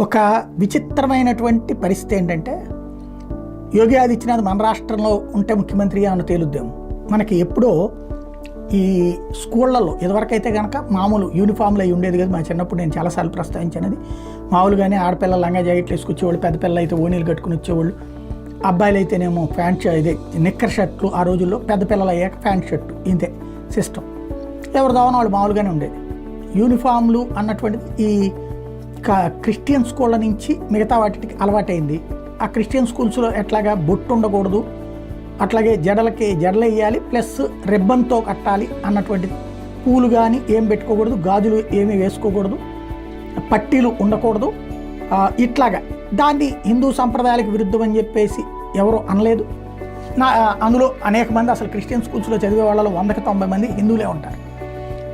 ఒక విచిత్రమైనటువంటి పరిస్థితి ఏంటంటే యోగి ఆదిత్యనాథ్ మన రాష్ట్రంలో ఉంటే ముఖ్యమంత్రి అని తేలుద్దాము. మనకి ఎప్పుడో ఈ స్కూళ్ళల్లో ఇదివరకైతే కనుక మామూలు యూనిఫామ్లు అయి ఉండేది కదా. మా చిన్నప్పుడు నేను చాలాసార్లు ప్రస్తావించినది. మామూలుగానే ఆడపిల్ల లంగా జాకెట్లు వేసుకొచ్చేవాళ్ళు పెద్ద పిల్లలు అయితే ఓనీలు కట్టుకుని వచ్చేవాళ్ళు. అబ్బాయిలు అయితేనేమో ప్యాంట్ షర్ట్ ఇదే నిక్కర్ షర్ట్లు ఆ రోజుల్లో పెద్ద పిల్లలు అయ్యాక ప్యాంట్ షర్టు ఇంతే సిస్టమ్. ఎవరు దావన వాళ్ళు మామూలుగానే ఉండేది. యూనిఫామ్లు అన్నటువంటిది ఈ క్రిస్టియన్ స్కూళ్ళ నుంచి మిగతా వాటికి అలవాటైంది. ఆ క్రిస్టియన్ స్కూల్స్లో ఎట్లాగా బొట్టు ఉండకూడదు అట్లాగే జడలకి జడలు వేయాలి ప్లస్ రిబ్బన్తో కట్టాలి అన్నటువంటిది పూలు కానీ ఏం పెట్టుకోకూడదు గాజులు ఏమీ వేసుకోకూడదు పట్టీలు ఉండకూడదు. ఇట్లాగా. దాన్ని హిందూ సంప్రదాయాలకు విరుద్ధం అని చెప్పేసి ఎవరు అనలేదు. నా అందులో అనేక మంది అసలు క్రిస్టియన్ స్కూల్స్లో చదివే వాళ్ళలో వందకి తొంభై మంది హిందువులే ఉంటారు.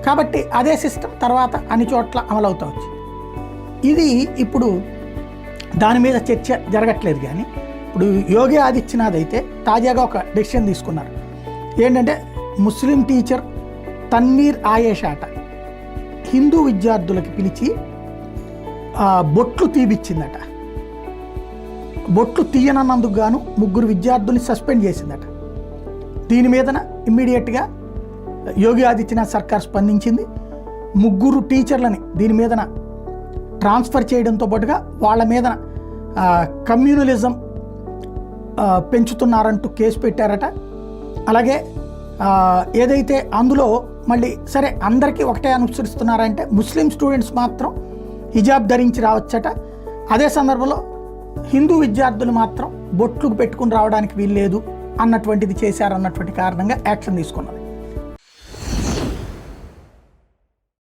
కాబట్టి అదే సిస్టమ్ తర్వాత అన్ని చోట్ల అమలవుతా వచ్చింది. ఇది ఇప్పుడు దాని మీద చర్చ జరగట్లేదు కానీ ఇప్పుడు యోగి ఆదిత్యనాథ్ అయితే తాజాగా ఒక డెసిషన్ తీసుకున్నారు. ఏంటంటే ముస్లిం టీచర్ తన్వీర్ ఆయేషాట హిందూ విద్యార్థులకి పిలిచి బొట్లు తీపిచ్చిందట. బొట్లు తీయనన్నందుకు గాను ముగ్గురు విద్యార్థుల్ని సస్పెండ్ చేసిందట. దీని మీదన ఇమ్మీడియట్గా యోగి ఆదిత్యనాథ్ సర్కార్ స్పందించింది. ముగ్గురు టీచర్లని దీని మీదన ట్రాన్స్ఫర్ చేయడంతో పాటుగా వాళ్ళ మీద కమ్యూనలిజం పెంచుతున్నారంటూ కేసు పెట్టారట. అలాగే ఏదైతే అందులో మళ్ళీ సరే అందరికీ ఒకటే అనుసరిస్తున్నారంటే ముస్లిం స్టూడెంట్స్ మాత్రం హిజాబ్ ధరించి రావచ్చట. అదే సందర్భంలో హిందూ విద్యార్థులు మాత్రం బొట్లు పెట్టుకుని రావడానికి వీల్లేదు అన్నటువంటిది చేశారన్నటువంటి కారణంగా యాక్షన్ తీసుకున్నది